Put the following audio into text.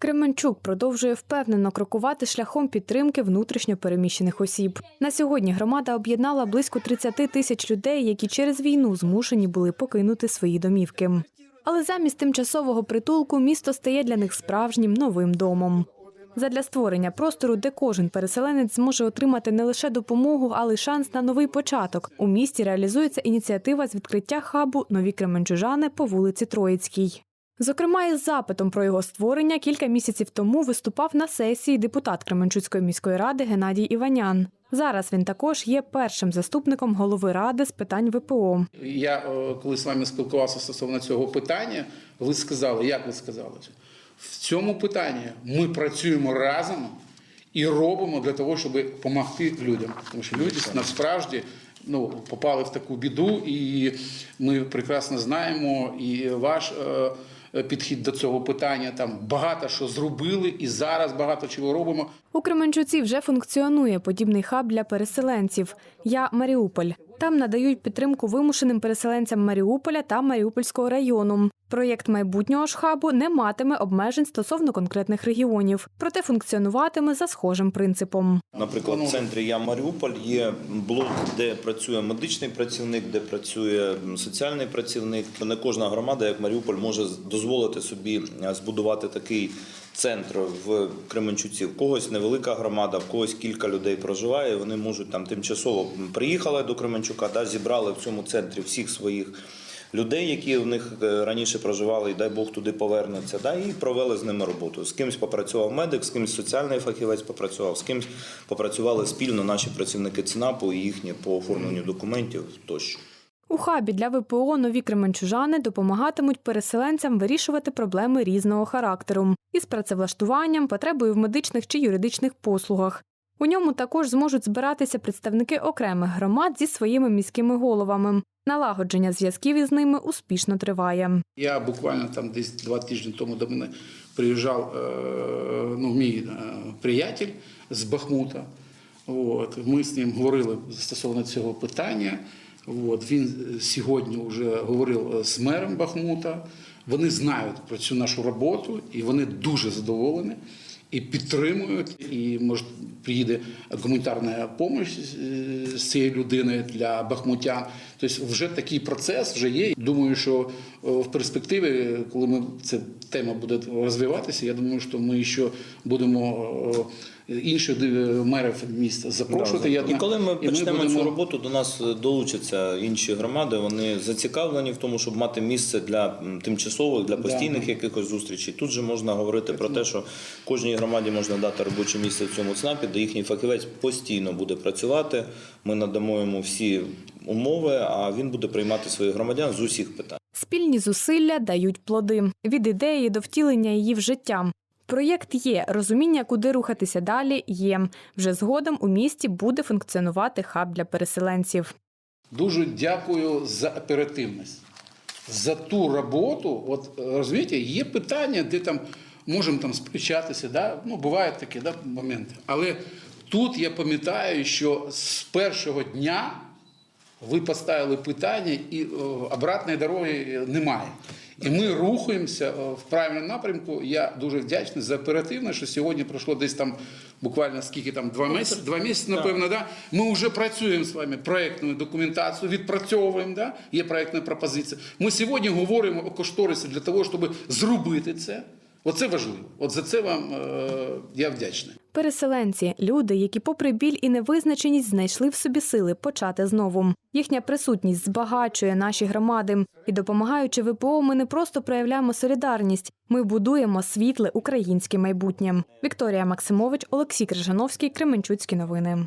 Кременчук продовжує впевнено крокувати шляхом підтримки внутрішньо переміщених осіб. На сьогодні громада об'єднала близько 30 тисяч людей, які через війну змушені були покинути свої домівки. Але замість тимчасового притулку місто стає для них справжнім новим домом. Задля створення простору, де кожен переселенець зможе отримати не лише допомогу, але й шанс на новий початок. У місті реалізується ініціатива з відкриття хабу Нові Кременчужани по вулиці Троїцькій. Зокрема, із запитом про його створення кілька місяців тому виступав на сесії депутат Кременчуцької міської ради Геннадій Іванян. Зараз він також є першим заступником голови ради з питань ВПО. Я е, коли з вами спілкувався стосовно цього питання, ви сказали, як ви сказали, в цьому питанні ми працюємо разом і робимо для того, щоб допомогти людям. Тому що люди насправді ну, попали в таку біду, і ми прекрасно знаємо, і ваш е, підхід до цього питання там багато що зробили, і зараз багато чого робимо. У Кременчуці вже функціонує подібний хаб для переселенців. Я Маріуполь. Там надають підтримку вимушеним переселенцям Маріуполя та Маріупольського району. Проєкт майбутнього ж хабу не матиме обмежень стосовно конкретних регіонів, проте функціонуватиме за схожим принципом. Наприклад, в центрі Я Маріуполь є блок, де працює медичний працівник, де працює соціальний працівник. Не кожна громада, як Маріуполь, може дозволити собі збудувати такий центр в Кременчуці. В когось невелика громада, в когось кілька людей проживає. Вони можуть там тимчасово приїхали до Кременчука, да, зібрали в цьому центрі всіх своїх. Людей, які в них е, раніше проживали, і дай Бог туди повернуться, да, і провели з ними роботу. З кимсь попрацював медик, з кимсь соціальний фахівець попрацював, з кимсь попрацювали спільно наші працівники ЦНАПу і їхні по оформленню документів тощо. У хабі для ВПО нові кременчужани допомагатимуть переселенцям вирішувати проблеми різного характеру із працевлаштуванням, потребою в медичних чи юридичних послугах. У ньому також зможуть збиратися представники окремих громад зі своїми міськими головами. Налагодження зв'язків із ними успішно триває. Я буквально там десь два тижні тому до мене приїжджав е, ну, мій е, приятель з Бахмута. От. Ми з ним говорили стосовно цього питання. От. Він сьогодні вже говорив з мером Бахмута. Вони знають про цю нашу роботу і вони дуже задоволені і підтримують. І може приїде гуманітарна допомога з цієї людини для бахмутян. Тобто вже такий процес вже є. Думаю, що в перспективі, коли ми ця тема буде розвиватися, я думаю, що ми ще будемо інших мерів міста запрошувати. Я І коли ми і почнемо будемо- цю роботу, до нас долучаться інші громади. Вони зацікавлені в тому, щоб мати місце для тимчасових, для постійних якихось зустрічей. Тут же можна говорити про те, що кожній громаді можна дати робоче місце в цьому ЦНАПі, де їхній фахівець постійно буде працювати. Ми надамо йому всі умови, а він буде приймати своїх громадян з усіх питань. Спільні зусилля дають плоди від ідеї до втілення її в життя. Проєкт є, розуміння, куди рухатися далі, є. Вже згодом у місті буде функціонувати хаб для переселенців. Дуже дякую за оперативність, за ту роботу. От розумієте, є питання, де там можемо там сперечатися, да? ну, бувають такі да, моменти. Але тут я пам'ятаю, що з першого дня ви поставили питання, і обратної дороги немає. І ми рухаємося в правильному напрямку. Я дуже вдячний за оперативно, що сьогодні пройшло десь там буквально скільки там два місяці, два місяці, напевно, да? Ми вже працюємо з вами проєктною документацією, відпрацьовуємо, да? є проєктна пропозиція. Ми сьогодні говоримо о кошторисі для того, щоб зробити це. Оце важливо. От за це вам е, я вдячний. Переселенці люди, які, попри біль і невизначеність, знайшли в собі сили почати знову. Їхня присутність збагачує наші громади. І допомагаючи ВПО, ми не просто проявляємо солідарність, ми будуємо світле українське майбутнє. Вікторія Максимович, Олексій Крижановський, Кременчуцькі новини.